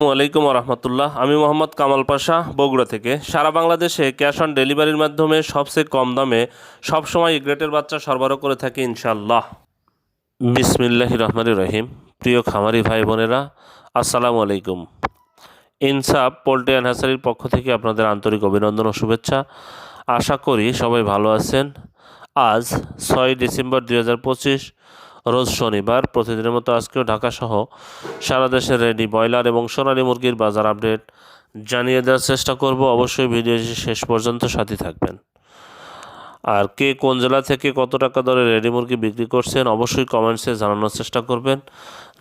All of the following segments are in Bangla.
আলাইকুম রহমতুল্লাহ। আমি মোহাম্মদ কামাল পাশা, বগুড়া থেকে। সারা বাংলাদেশে ক্যাশ অন ডেলিভারির মাধ্যমে সবচেয়ে কম দামে সবসময় গ্রেটের বাচ্চা সরবরাহ করে থাকি ইনশাল্লাহ বিসমিল্লাহ রহমান রহিম। প্রিয় খামারি ভাই বোনেরা, আসসালামু আলাইকুম। ইনসাফ পোল্ট্রি অ্যান্ড পক্ষ থেকে আপনাদের আন্তরিক অভিনন্দন ও শুভেচ্ছা। আশা করি সবাই ভালো আছেন। আজ ছয় ডিসেম্বর দুই হাজার পঁচিশ রোজ শনিবার প্রতিদিনের মতো আজকেও ঢাকাসহ সারা দেশের রেডি ব্রয়লার এবং সোনালী মুরগির বাজার আপডেট জানিয়ে দেওয়ার চেষ্টা করব। অবশ্যই ভিডিওটি শেষ পর্যন্ত সাথে থাকবেন। আর কে কোন জেলা থেকে কত টাকা দরে রেডি মুরগি বিক্রি করছেন অবশ্যই কমেন্টসে জানানোর চেষ্টা করবেন।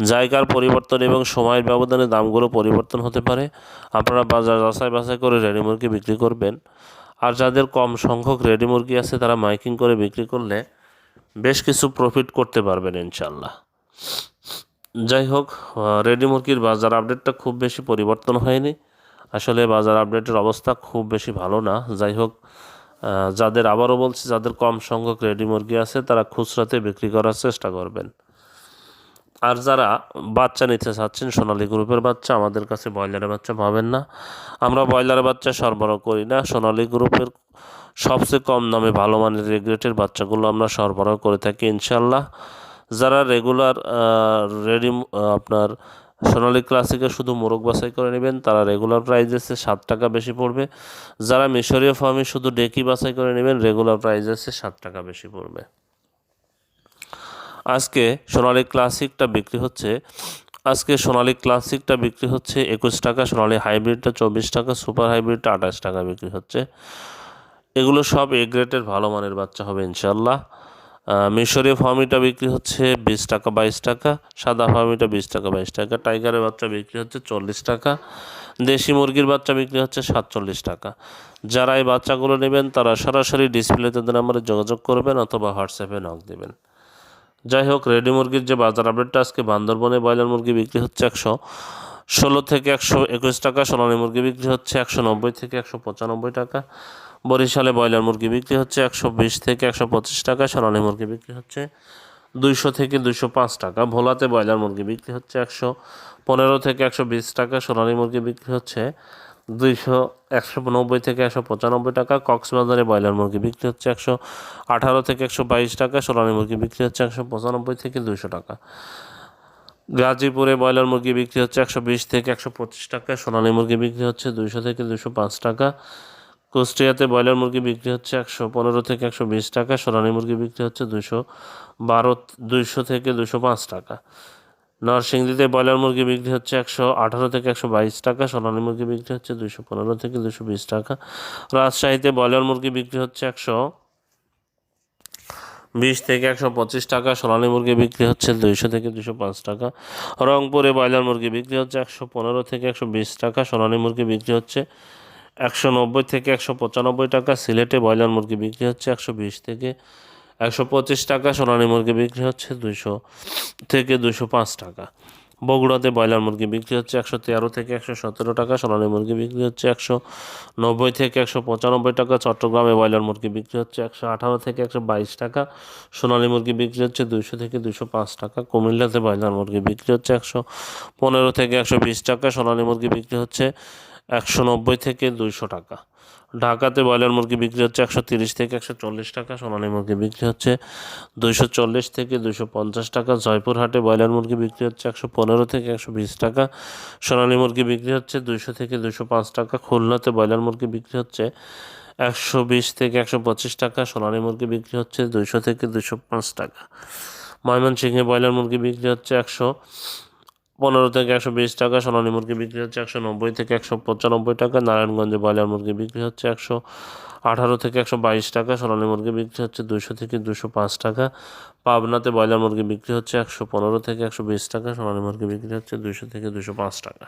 জায়গার পরিবর্তন এবং সময়ের ব্যবধানে দামগুলো পরিবর্তন হতে পারে। আপনারা বাজার যাচাই বাছাই করে রেডি মুরগি বিক্রি করবেন। আর যাদের কম সংখ্যক রেডি মুরগি আছে তারা মাইকিং করে বিক্রি করলে বেশ কিছু প্রফিট করতে পারবেন ইনশাল্লাহ যাই হোক রেডি মুরগির বাজার আপডেটটা খুব বেশি পরিবর্তন হয়নি। আসলে বাজার আপডেটের অবস্থা খুব বেশি ভালো না। যাই হোক যাদের আবারও বলছি, যাদের কম সংখ্যক রেডি মুরগি আছে, তারা খুচরাতে বিক্রি করার চেষ্টা করবেন। আর যারা বাচ্চা নিতে চাচ্ছেন, সোনালী গ্রুপের বাচ্চা, আমাদের কাছে ব্রয়লারের বাচ্চা পাবেন না। আমরা ব্রয়লারের বাচ্চা সরবরাহ করি না। সোনালী গ্রুপের সবচেয়ে কম দামে ভালো মানের রেগুলেটের বাচ্চাগুলো আমরা সরবরাহ করে থাকি ইনশাল্লাহ যারা রেগুলার রেডি, আপনার সোনালী ক্লাসিকে শুধু মোরগ বাছাই করে নেবেন, তারা রেগুলার প্রাইস আছে সাত টাকা বেশি পড়বে। যারা মিশরীয় ফার্মে শুধু ডেকি বাছাই করে নেবেন, রেগুলার প্রাইস আছে সাত টাকা বেশি পড়বে। আজকে সোনালী ক্লাসিকটা বিক্রি হচ্ছে, আজকে সোনালী ক্লাসিকটা বিক্রি হচ্ছে একুশ টাকা, সোনালী হাইব্রিডটা চব্বিশ টাকা, সুপার হাইব্রিডটা আঠাশ টাকা বিক্রি হচ্ছে। এগুলো সব এ গ্রেডের ভালো মানের বাচ্চা হবে ইনশাল্লাহ মিশরীয় ফার্মিটা বিক্রি হচ্ছে বিশ টাকা, বাইশ টাকা, সাদা ফার্মিটা বিশ টাকা, বাইশ টাকা। টাইগারের বাচ্চা বিক্রি হচ্ছে চল্লিশ টাকা, দেশি মুরগির বাচ্চা বিক্রি হচ্ছে সাতচল্লিশ টাকা। যারা এই বাচ্চাগুলো নেবেন তারা সরাসরি ডিসপ্লেতে নাম্বারে যোগাযোগ করবেন অথবা হোয়াটসঅ্যাপে নক দেবেন। যাই হোক রেডি মুরগির যে বাজার আপডেটটা, আজকে বান্দরবনে ব্রয়লার মুরগি বিক্রি হচ্ছে একশো ষোলো থেকে একশো একুশ টাকা, সোনালী মুরগি বিক্রি হচ্ছে একশো নব্বই থেকে একশো পঁচানব্বই টাকা, বরিশালে ব্রয়লার মুরগি বিক্রি হচ্ছে একশো বিশ থেকে একশো পঁচিশ টাকা, সোনালী মুরগি বিক্রি হচ্ছে দুইশো থেকে দুইশো পাঁচ টাকা, ভোলাতে ব্রয়লার মুরগি বিক্রি হচ্ছে একশো পনেরো থেকে একশো বিশ টাকা, সোনালী মুরগি বিক্রি হচ্ছে দুইশো একশো নব্বই থেকে একশো পঁচানব্বই টাকা। কক্সবাজারে ব্রয়লার মুরগি বিক্রি হচ্ছে একশো আঠারো থেকে একশো বাইশ টাকা। সোনালী মুরগি বিক্রি হচ্ছে একশো পঁচানব্বই থেকে দুইশো টাকা। গাজীপুরে ব্রয়লার মুরগি বিক্রি হচ্ছে একশো বিশ থেকে একশো পঁচিশ টাকা। সোনালী মুরগি বিক্রি হচ্ছে দুইশো থেকে দুশো পাঁচ টাকা। কুষ্টিয়াতে ব্রয়লার মুরগি বিক্রি হচ্ছে একশো পনেরো থেকে একশো বিশ টাকা। সোনালী মুরগি বিক্রি হচ্ছে দুশো বারো, দুইশো থেকে দুশো পাঁচ টাকা। নরসিংদীতে ব্রয়লার মুরগি বিক্রি হচ্ছে একশো আঠারো থেকে একশো বাইশ টাকা, সোনালী মুরগি বিক্রি হচ্ছে দুশো পনেরো থেকে দুশো বিশ টাকা। রাজশাহীতে ব্রয়লার মুরগি বিক্রি হচ্ছে একশো বিশ থেকে একশো পঁচিশ টাকা, সোনালী মুরগি বিক্রি হচ্ছে দুইশো থেকে দুশো পাঁচ টাকা। রংপুরে ব্রয়লার মুরগি বিক্রি হচ্ছে একশো পনেরো থেকে একশো বিশ টাকা, সোনালী মুরগি বিক্রি হচ্ছে একশো নব্বই থেকে একশো পঁচানব্বই টাকা। সিলেটে ব্রয়লার মুরগি বিক্রি হচ্ছে একশো বিশ থেকে একশো পঁচিশ টাকা, সোনালী মুরগি বিক্রি হচ্ছে দুইশো থেকে দুশো পাঁচ টাকা। বগুড়াতে ব্রয়লার মুরগি বিক্রি হচ্ছে একশো তেরো থেকে একশো সতেরো টাকা, সোনালী মুরগি বিক্রি হচ্ছে একশো নব্বই থেকে একশো পঁচানব্বই টাকা, চট্টগ্রামে ব্রয়লার মুরগি বিক্রি হচ্ছে একশো আঠারো থেকে একশো বাইশ টাকা, সোনালী মুরগি বিক্রি হচ্ছে দুইশো থেকে দুশো পাঁচ টাকা, কুমিল্লাতে ব্রয়লার মুরগি বিক্রি হচ্ছে একশো পনেরো থেকে একশো বিশ টাকা, সোনালী মুরগি বিক্রি হচ্ছে একশো নব্বই থেকে দুইশো টাকা। ঢাকাতে ব্রয়লার মুরগি বিক্রি হচ্ছে একশো তিরিশ থেকে একশো চল্লিশ টাকা, সোনালী মুরগি বিক্রি হচ্ছে দুইশো চল্লিশ থেকে দুইশো পঞ্চাশ টাকা, জয়পুরহাটে ব্রয়লার মুরগি বিক্রি হচ্ছে একশো পনেরো থেকে একশো বিশ টাকা, সোনালী মুরগি বিক্রি হচ্ছে দুইশো থেকে দুইশো পাঁচ টাকা, খুলনাতে ব্রয়লার মুরগি বিক্রি হচ্ছে একশো বিশ থেকে একশো পঁচিশ টাকা, সোনালী মুরগি বিক্রি হচ্ছে দুইশো থেকে দুইশো পাঁচ টাকা। ময়মনসিংহে ব্রয়লার মুরগি বিক্রি হচ্ছে একশো পনেরো থেকে একশো বিশ টাকা, সোনালী মুরগি বিক্রি হচ্ছে একশো নব্বই থেকে একশো পঁচানব্বই টাকা, নারায়ণগঞ্জে ব্রয়লার মুরগি বিক্রি হচ্ছে একশো আঠারো থেকে একশো বাইশ টাকা, সোনালী মুরগি বিক্রি হচ্ছে দুশো থেকে দুশো পাঁচ টাকা, পাবনাতে ব্রয়লার মুরগি বিক্রি হচ্ছে একশো পনেরো থেকে একশো বিশ টাকা, সোনালী মুরগি বিক্রি হচ্ছে দুশো থেকে দুশো পাঁচ টাকা।